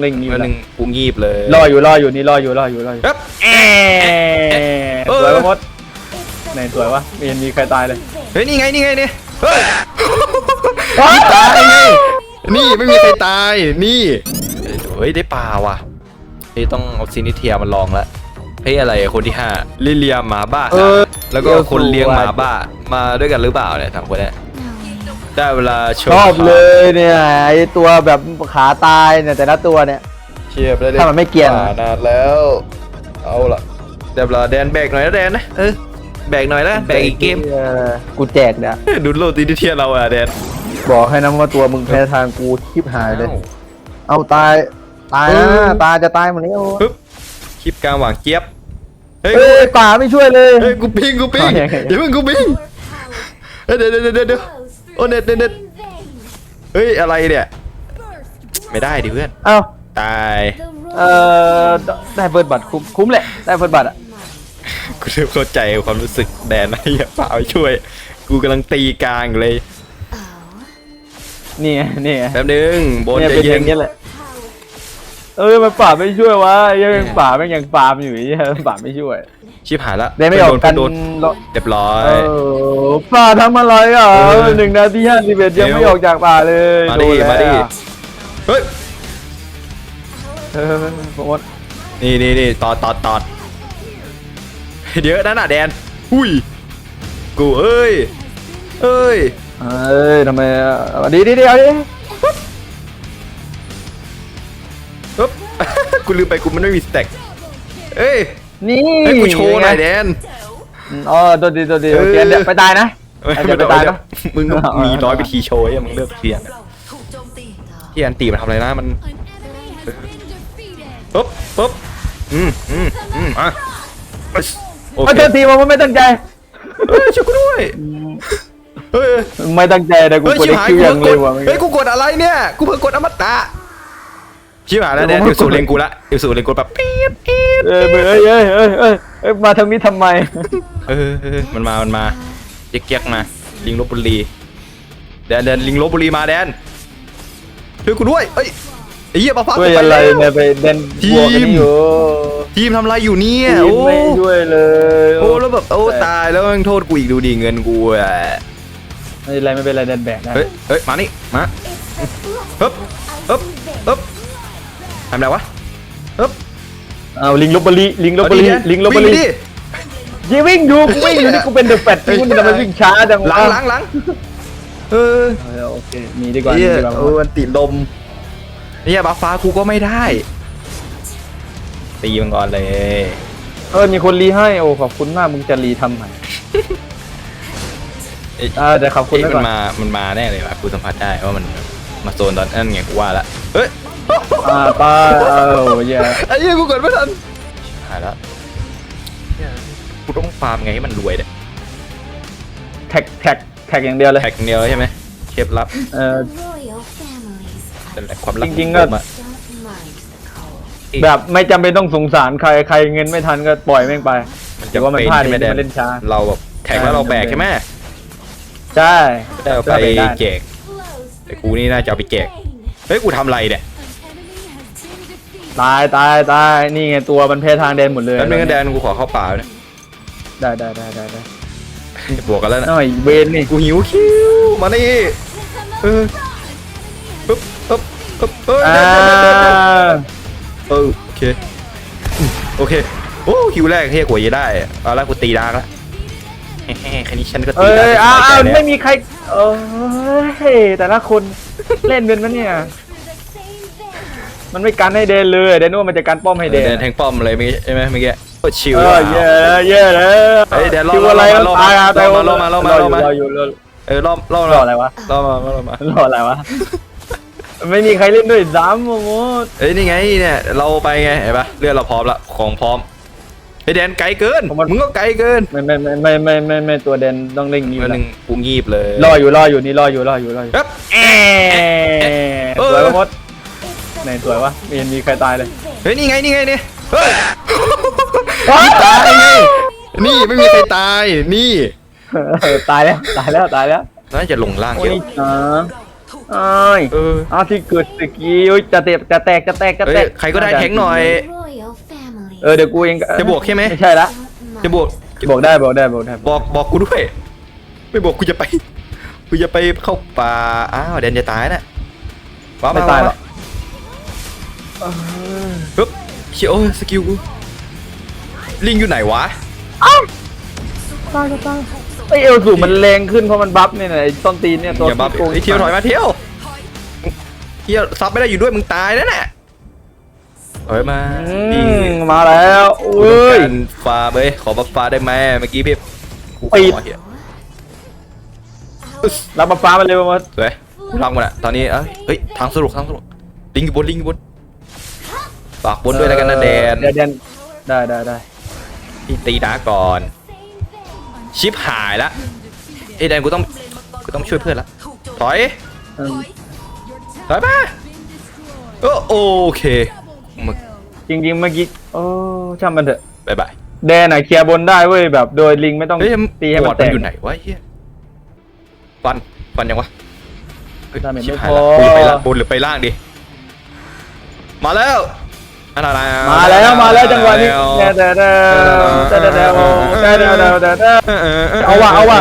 เร่งอยู่วันหนะนึ่งกูงีบเลยรออยู่รออยู่นี่รออยู่รออยู่รออยู่ครับแอะสวยมดไหนสวยวะไม่เห็นมีใครตายเลยเฮ้ยนี่ไงนี่ไงเนี่ยเฮ้ยตายไงนี่ไม่มีใครตายนี่เฮ้ยได้ปลาว่ะเฮ้ยต้องเอาซินิเทียมาลองละเฮ้ยอะไรคนที่ห้าลิเลียหมาบ้าแล้วก็คนเลี้ยงหมาบ้ามาด้วยกันหรือเปล่าเนี่ยสามคนเนี่ย ได้เวลาโชชว์อบเลยเนี่ยไอตัวแบบขาตายเนี่ยแต่ละตัวเนี่ย เชียบแล้วถ้ามันไม่เกรียนป่านานแล้ว เอาละเดี๋ยวเราแดนแบกหน่อยนะแดนนะเออแบกหน่อยนะแบกอีกเกม ออกูแจกเนี่ยดูโลตีนิเทียเราอะแดนบอกให้นะว่าตัวมึงแพ้ทางกูคลิปหายเลยอ้าวเอาตายตายเอนะอตายจะตายหมดแล้วปึ๊บคลิปกลางหว่างเจี๊ยบเฮ้ยเฮ้ยป่าไม่ช่วยเลย เฮ้ยกูปิ้งกูปิ้งเอายังไงอย่าเพิ่งกูปิ้งเฮ้ยเดี๋ยวเดี๋ยวเดี๋ยวเดี๋ยว โอ้เน็ตเน็ตเน็ตเฮ้ยอะไรเนี่ย ไม่ได้ดิเพื่อน เอ้าตาย เออได้เปิดบัตรคุ้มคุ้มแหละได้เปิดบัตรอะกูเริ่มเข้าใจความรู้สึกแดนนะอย่าเปล่าช่วย กูกำลังตีกลางอยู่เลย นี่ไงนี่ไงแป๊บนึงบนเนี่ยใจเป็นอเย็นย่างเงี้ยแหละ เอ้ยมันป่าไม่ช่วยวะยังป่าแม่งยังปาล์มอยู่ไอ้เหี้ยป่าไม่ช่วยชิบหายละได้ไม่ออกกันโดนเรียบร้อเอยอป่าทำอะไรอะเออ หนึ่งนาทีห้าสิบเอ็ดยังไม่เร็วออกจากป่าเลยมาดิโแล้วมาดิอะเฮ้ยเออผมว่านี่นี่นี่ตอดตอดตอดเดี๋ยวนั่นน่ะแดนอุ้ยกูเอ้ยเอ้ย เอ้ยทำไมอะดีดีดีเอาดิ ปึ๊บกูลืมไปกูมันไม่มีสแต็กเอ้ยนี่ให้กูโชว์หน่อยแดน อ๋อตัวดีตัวดีเออโอเคเดี๋ยวไปตายนะเอ้ยเดี๋ยวไปตายปะมึงต้องเอามีเอาร้อยเอาวิธีโชว์ไอ้มึงเลือกเพียงที่อันตีมันทำอะไรนะมันปึ๊บปึ๊บอืมอืมอืมอะโอเอาเคตัวทีมันไม่ตั้งใจเฮ้ยช่วยกูด้วยเฮ้ยไม่ตั้งใจแต่กูเฮ้ยกดชิบไอหายคิวกูอย่างเพิ่งกเร็ดวอะเฮ้ยกูกดอะไรเนี่ย กูเพิ่งกดอมตะ ชิบหายแล้วเนี่ยเดี๋ยวสูเลงกูละเดี๋ยวสูเลงกูแบบปี๊ดปี๊ดเอ้ยเอ้ยเอ้ยเอ้ยเอ้ยเอ้ยมาทางนี้ทำไม เออเออมันมา มันมาเจ๊กๆมา ลิงลบบุรีแดนแดนลิงลบบุรีมาแดนช่วยกูด้วยเอ้ยไอ้เหี้ยปะฟักช่วยกูไปอะไรแล้วเนี่ยไปเดินทีม บวกกันนี่อยู่ทีมทำอะไรอยู่เนี่ยทีโอ้มไม่ช่วยเลยโอ้แล้วแบบโอ้ตายแล้วยังโทษกูอีกดูดิเงินกูอะไม่เป็นไรไม่เป็นไรเดินแบกได้เฮ้ยเฮ้ยมานี่มาฮึบฮึบฮึบ ทำอะไรวะฮึบเอาลิงลบบุรีลิงลบบุรีเอาดิลิงลบบุวิ่รีงดิยิงวิ่งอยู่กูวิ่งอยู่นี่กูเป็นเดอะแฟตที่กูทำไมวิ่งช้าจังหลัวะงหลังหลังเออเออโอเคมีดีกว่ามีเฮียดีกว่าเออมันติดลมเฮียบัฟฟ้ากูก็ไม่ได้ ตีมันก่อนเลย เออมีคนรีให้โอ้ขอบคุณมากมึงจะรีทำไมเอ้ยอ่าเดี๋ยวขอบคุณเอ๊ะไว้ก่มัอนนมามันมาแน่เลยว่ะกูสัมผัสได้ว่ามันมาโซนตอนนั้นไงกูว่าละเฮ้ย อ่าตายเออเหี้ยไอ้เหี้ยกูกดไม่ทันหายแล้วเหี้ยกูต้องฟาร์มไงให้มันรวยเนี่ยแท็กแท็กแท็กอย่างเดียวเลยแท็กเดียวใช่ไหมเคล็ดลับเออ Royal families เป็นอะไรความลับจริงๆก็ผมอะ don't mind the cold. แบบไม่จำเป็นต้องสงสารใครใครเงินไม่ทันก็ปล่อยแม่งไปมันถือว่ามันพลาดเองใช่ไหที่มันเล่นช้า เราแบบแท็กแล้วเราแบกใช่ไหมใช่ไม่ได้เอาไปแจกแต่กูนี่น่าจะเอาไปแจกเฮ้ยกูทำอะไรเนี่ย ตายตายตายนี่ไงตัวมันแพ้ทางแดนหมดเลยแล้วนึงแดนกูขอเข้าป่าเนี่ยได้ได้ได้ได้ได้บวกกันแล้วนะน้อยเวนนี่กูหิวคิวมานี่เออปึ๊บปึ๊บปึ๊บเอออ่าเออโอเคอืมโอเคโอ้คิวแรกเฮียกว่าจะได้เอาละกูตีดาร์กละแฮ่ๆแค่นี้ฉันก็ตีเอ้ดาร์ยกอ้าวสบายอ้าวใจแล้วไม่มีใครเอ้ยแต่ละคนเล่นเป็นมันเนี่ย มันไม่กันให้เดนเลยเดนว่ามันจะกันป้อมให้เดนเดินแทงป้อมเลยเมื่อกี้ใช่ไหมเมื่อกี้โคตรชิวเอเลอยเย่เย่เลยเฮ้ยเดี๋ยวรอคิวอะไรรอมันรอตายอะรอมาแต่ว่รอมารอมารอมารออยู่รอเออรอบรอบรออะไรวะรอบมารอบมารออะไรวะไม่มีใครเล่นด้วยซ้ำโมโมดเอ้ยนี่ไงเนี่ยเราไปไงเห็นปะเรือเราพร้อมละของพร้อมไอแดนไกลเกินมึงก็ไกลเกินไม่ไม่ไม่ไม่ไม่ไม่ไม่ตัวเดนต้องเล่งอยู่วันหนะนึ่งกูงีบเลยรออยู่รออยู่นี่รออยู่รออยู่รออยู่ครับแอะสวยปะมด ไหนสวยวะไม่เห็นมีใครตายเลยเฮ้ยนี่ไงนี่ไงเนี่ยเฮ้ยว้าวตายไงนี่ไม่มีใครตายนี่เออตายแล้วตายแล้วตายแล้วน่าจะลงล่างโอ้เยยอะอ่าไอ้ยเออเอาที่เกิดสกีโอ้ยจะแตกจะแตกจะแตกจะแตเอ้ยกใครก็ได้แทงหน่อย Royal families เออเดี๋ยวกูเองจะบวกใช่ไหมไม่ใช่ละ don't จะบวกบอกได้บอกได้บอกได้บอกบอกกูด้วย ไม่บอกกูจะไปกูจะไปเข้าป่าอ้าวแดนจะตายน่ะว้าวไม่ตายหรอก ปึ๊บเชียวสกิลกูลิงอยู่ไหนวะไอเอลสูมันแรงขึ้นเพราะมันบัฟเนี่ยนะไอ้ต้นตีนเนี่ยตัวอย่าบัฟที่โกงไอเที่ยวถอยมาเที่ยวเที่ยวซับไม่ได้อยู่ด้วยมึงตายแล้วน่ะถอยมาอืปิงมมาแล้วกูเอ้ต้อยงการฟ้าเบ้ยขอบัฟฟ้าได้ไหมเมื่อกี้พี่กูขอปิด เหี้ยรับมาฟ้ามาเลยมาสวยพังหมดอะตอนนี้เอ้ยเฮ้ยทางสรุปทางสรุปลิงอยู่บนลิงอยู่บน ฝากบนด้วยแล้วกันนะแดนแดนได้ได้ได้พี่ตีดาก่อน ชิปหายละเอ้ยแดนกูต้องกูต้องช่วยเพื่อนละถอยอืมถอยมาโอ้โอเคมึงจริงๆเมื่อกี้โอ้ช่างมันเถอะ บายบายแดนอะเคลียร์บนได้เว้ยแบบโดยลิงไม่ต้องเฮ้ยตีให้บมัอนดแตมันก อยู่ไหนวะไอ้เฮียฟันฟันยังวะเฮ้ยดาเมจชิบไม่หายพอละบนไปละบนหรือไปล่างดีมาแล้วอันอะไร มาแล้วมาแล้วจังหวะนี้มาแดแล้วดแดดแดดแดดแดดแดดแดดแดดแดดแดดแดดเอาว่ะเอาว่ะ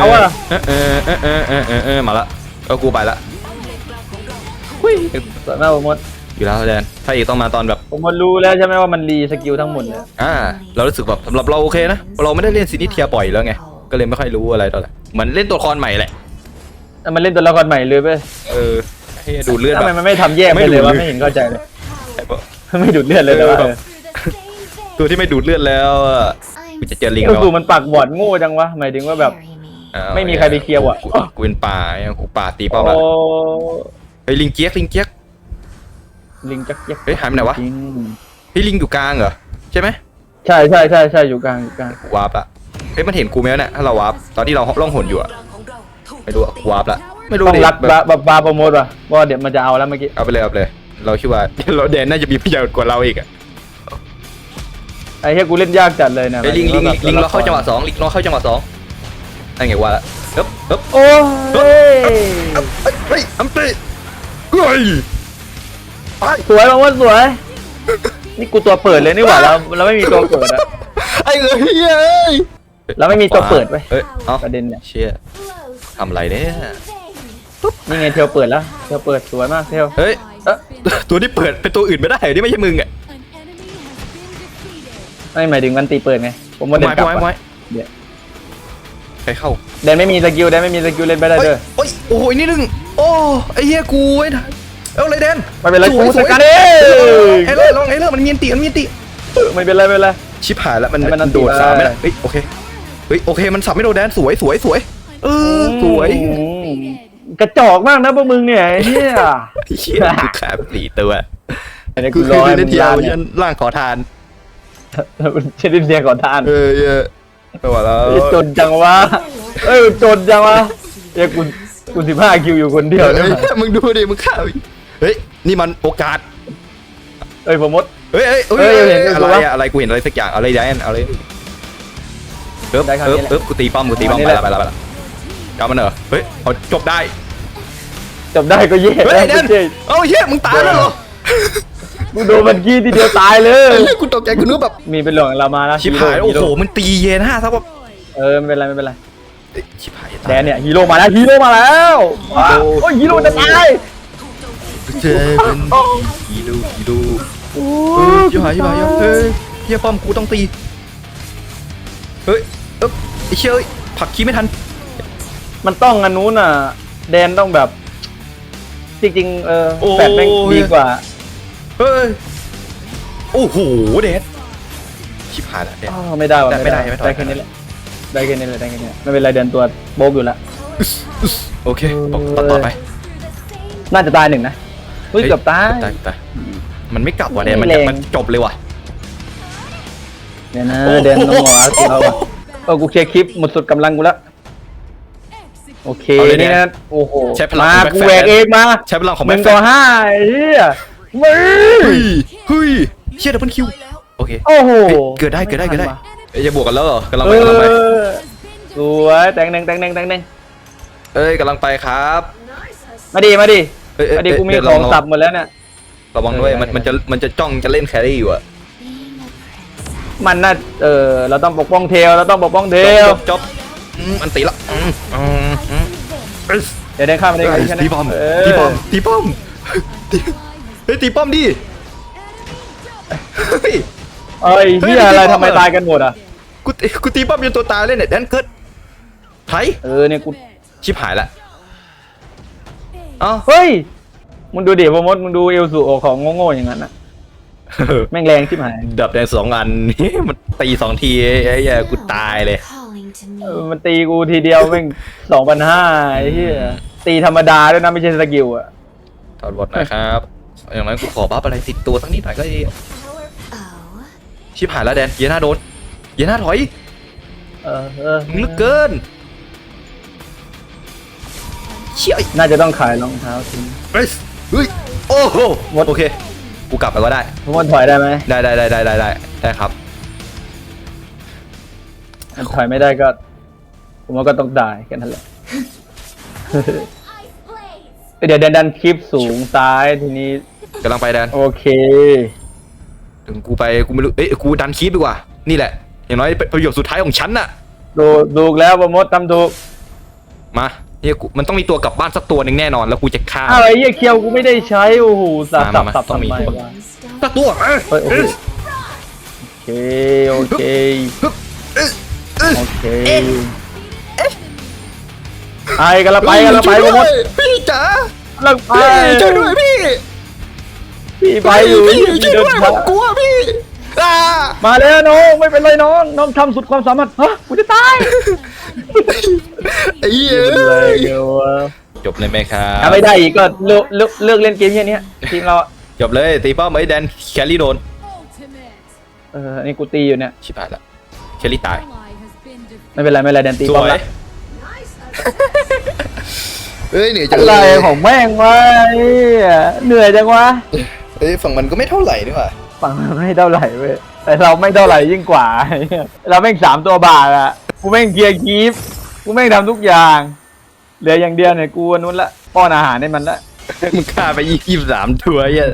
เอาว่ะเออเออเออเออเออเออเออมาละเอากูไปละหุ้ยสวยมากผมมดอยู่แล้วแดนถ้าอีกต้องมาตอนแบบผมมดรู้แล้วใช่ไหมว่ามันรีสกิลทั้งหมดเลยอ่าเรารู้สึกแบบสำหรับเราโอเคนะเราไม่ได้เล่นซินิเทียบ่อยแล้วไงก็เลยไม่ค่อยรู้อะไรตอนไหนเหมือนเล่นตัวละครใหม่แหละแต่มันเล่นตัวละครใหม่เลยเว้ยเออให้ดูเลือดทำแบไมบมันไม่ทำแยกไปเลยวะไม่ดูไม่เห็นเข้าใจเลยแบบ ไม่ดูดเลือดเลยแต่ว่าเออแบบตัวที่ไม่ดูดเลือดแล้วอะกูจะเจอลิงเอแล้อวสูมันปักบอดโง่จังวะหมายถึงว่าแบบ อ้าวไม่มีใครไปเคลียร์ว่ะ กูกูเป็นป่าไงกูป่าตีป้อมโอ้ละเฮ้ยลิงเจี๊ยกลิงเจี๊ยก ลิงจักยักเฮ้ยหายไปไหนวะ จริงเฮ้ยลิงอยู่กลางเหรอใช่ไหมใช่ใช่ใช่ใช่อยู่กลางอยู่กลางกูวาร์ปละเฮ้ยมันเห็นกูไหมวะเนี่ยถ้าเราวาร์ปตอนที่เราล่องหนอยู่อะไม่รู้อะกูวาร์ปละไม่รู้ต้องดิรักแบบบาบาโปรโมทว่ะว่าเดี๋ยวมันจะเอาแล้วเมื่อกี้เอาไปเลยเอาไปเลย เราคิดว่าเราแดนน่าจะมีประโยชน์กว่าเราอีกอะไอ้เหี้ยกูเล่นยากจัดเลยนะไอ้ยลิงลิงหมายถึลิงว่เราเข้าจังหวะสองลิงเราเข้าจังหวะสองนั่นไงว่าละเอ๊บเอ๊บโอ้ยเอ้ยเฮ้ยอัมตีเฮ้ยไปสวยมากว่าสวย นี่กูตัวเปิดเลยนี่หว่าเราเราไม่มีตัวเปิดอะไอ้เอ้ยเอ้ยเราไม่มีตัวเปิดไปเอ้ยเอ้าประเด็นเนี่ยเชี่ยทำอะไรเนี่ยนี่ไงเทลเปิดแล้วเทลเปิดสวยมากเทลเฮ้ย เอ๊ะตัวที่เปิดเป็นตัวอื่นไม่ได้เหรอนี่ไม่ใช่มึงอะไม่หมายถึงมันตีเปิดไง ผมว่าเดินไม้กลับไม้ไม้อะเดี๋ยวใครเข้าเดนไม่มีสกิลเดนไม่มีสกิลเล่นไปได้เฮ้ยเด้อโอ้ยโอ้ยนี่นึงโอ้ไอ้เหี้ยกูไอ้นะเอาเลยแดนไม่เป็นไรสวยกูสจัวดยการเองเฮ้ยเลยลองเฮ้ยเลยมันมีอันตีมันมีอันตีไม่เป็นไรไม่เป็นไร ชิบหายแล้วมันให้มันอันตีโดดสามได้ไม่ได้เฮ้ยโอเคเฮ้ยโอเคมันสับไม่โดนแดนสวยสวยสวยเออสวย อืม กระจอกมากนะพวกมึงเนี่ยไอ้เฮียเชี่ยกูขาไปสี่ตัวอันนี้กูกูเครยอให้เล่มึนงเทียลาวยันล่างขอทาน เชดินเซียก่อนทานเออเออไปหมดแล้วไอ้จนจังวะเอ้ยจนจังวะเอ้ยกูกูสิบห้าคิวอยู่คนเดียวเฮ้เนี่ยยมึงดูดิมึงข้าวอีกเฮ้ยนี่มันโอกาส เอ้ยผมมด เฮ้ยเฮ้ยเฮ้ยเห็นอะไรกูวะอะอะไรกูเห็นอะไรสักอย่างอะไรแดนอะไรเอิบได้ครั้งเอิบนี้แหละ เอิบกูตีป้อมกูตีป้อมอันไปนี้ละแหไปละละไปละกลับมันเหรอเฮ้ยเอาจบได้ จบได้ก็เย่เฮ้ยแดนเย่เอ้าเฮ้ยมึงตายแล้วเหรอกูโดนมันกี้ทีเดียวตายเลยเฮ้ยกูตกใจกูนึกแบบมีเป็นหลวงเรามานะชิบหายฮีโอ้โร่โหมันตีเย็นห้าซักว่าเออไม่เป็นไรไม่เป็นไรชิบหายแดนเนี่ยฮีโร่มาแล้วฮีโร่มาแล้วว้าวโอ้ยฮีโร่จะตายเจเป็นฮีดูฮีดูเฮ้ยชิบหายชิบหายเฮ้ยเฮียป้อมกูต้องตีเฮ้ยเอ๊บไอ้เชี่ยเอ้ยผลักคีไม่ทัน มันต้องอันนู้นอะ แดนต้องแบบ จริงๆเออโอ้ย แปดแม่งดีกว่า เฮ้ยโอ้โหเดดชิบหายละเดดอ้าวไม่ได้ว่ะได้ไม่ได้ไม่ได้ได้แค่นี้แหละ ได้แค่นี้แหละได้แค่นี้แหละไม่เป็นไรเดินตัวโบกอยู่แล้วโอเคต่อต่อต่อไปน่าจะตายหนึ่งนะเฮ้ยเกือบตาย ตายตายมันไม่กลับว่ะเดดไม่มันแรง มันจบเลยว่ะ เดี๋ยวนะโอ้โห เดินต้องหมอเอาสิเราอะเออกูเคลียร์คลิปหมดสุดกำลังกูแล้ว โอเคเอาเลยนี่แดนนะโอ้โหใช้พลังมาของกูแบ็คแหวกแฟนเองมาใช้พลังของหแบ็นึ่คงแฟต่อนห้าไอ้เฮียมึเฮ้งยเฮ้ยเชี่ยดับเบิลคิวโอเคโอ้โหเฮ้ยเกิดได้เกิดได้เกิดได้เอ้ยจะบวกกันแล้วเหรอกำลังเอไปกำลังไปอสวยแตงหนึ่งแตงหนึ่งแตงหนึ่งเอ้ยกำลังไปครับมาดิมาดิเอ้ยเอ้ยมาดิกูมีเดี๋ยวของลองสับหมดแล้วเนี่ย ระวังด้วยเออมันมันจะมันจะจ้องจะเล่นแครี่อยู่อะ Being a princess. มันน่าเออเราต้องปกป้องเทลเราต้องปกป้องเทจลบจบอืมมันตีละอืมอืมอืม เดี๋ยวได้ข้ามไปได้เอ้ยแค่นั้นตีป้อมเอตีอป้อมตีป้อมตีเฮ้ยตีป้อมดิเฮ้ยเอ้ยเฮ้ยเฮียอะไรตีป้อมทำไมเหรอตายกันหมดอะกูตีกูตีป้อมจนตัวตายเลยเนี่ยแดนเกิดไทยเออเนี่ยกูชิบหายละเอ้าเฮ้ยมึงดูดิโปรโมทมึงดูเอลสูโอของโง่ๆอย่างนั้นอะแม่งแรงชิบหายดับแดงสองอันมันตีสองทีไอ้ไอ้เหี้ยกูตายเลย Calling to เออ me. มันตีกูทีเดียวแม่งสองพันห้าไอ้เฮียตีธรรมดาด้วยนะไม่ใช่สกิลอะถอดบทหน่อยครับ อย่างนั้นกูขอบัฟอะไรติดตัวสักนิดหน่อยก็ดี Oh. ชิบหายแล้วแดน เยน่าโดน เยน่าถอย เออเออมึงลึกเกิน เชี่ยน่าจะต้องขายรองเท้าทิ้งเฮ้ยเฮ้ย โอ้โหหมดโอเค กูกลับไปก็ได้โปรโมทถอยได้ไหมได้ได้ได้ได้ได้ได้ได้ครับ ถอยไม่ได้ก็ ผมว่าก็ต้องได้แค่นั้นแหละ เดี๋ยวดันดันคลิปสูงซ้ายทีนี้ กำลังไปแดนโอเค ถึงกูไปกูไม่รู้เอ้ยกูดันคีบดีกว่า นี่แหละ อย่างน้อยเป็นประโยชน์สุดท้ายของฉันน่ะ ดูดูแล้วโปรโมททำถูกมาเนี่ยกูมันต้องมีตัวกลับบ้านสักตัวหนึ่งแน่นอน แล้วกูจะฆ่า อ้าวไอ้เหี้ยเคียวกูไม่ได้ใช้ โอ้โหสับมาสับมาสับต้องทำมี ไมตัววะ Stone. สักตัวเอ้ยเฮ้ยโอเคโอเคโอเค โอเคไอ้กันละไปกันละไปโปรโมทพี่จ๋ากันละไปพี่ช่วยด้วยพี่ พี่ไปอยู่พี่พี่ช่วยเดิด้วยนผทางมกลัวพี่อ่ามาแล้วน้องไม่เป็นไรน้องน้องทำสุดความสามารถฮะกูจะตายไอ้เหี้ยไม่เป็นไรเดี๋ยวอะจบเลยไหมครัถ้าบไม่ได้อีกก็เลิกเลิกเลิกเล่นเกมแค่เนี้ยทีมเราอะจบเลยตีป้อมไอ้แดนแคลรี่โดนเออนี่กูตีอยู่เนี่ยชิบหายละแคลรี่ตาย ไม่เป็นไรไม่เป็นไรแดนตีสป้อมวยละเอ้ยเหนื่อยจังอะไรเลยของแม่งวะไอ้เหี้ยเหนื่อยจังวะเอ้ยฝั่งมันก็ไม่เท่าไหร่นี่หว่าฝั่งมันไม่เท่าไหร่เว้ยแต่เราไม่เท่าไหร่ยิ่งกว่าไอ้เหี้ยเราแม่งสามตัวบาทอะกูแม่งเคลียร์คีฟกูแม่งทำทุกอย่าง เหลืออย่างเดียวเนี่ยกูอันนู้นละป้อนอาหารให้มันละ มึงฆ่าไปยี่สิบสามตัวเหี้ย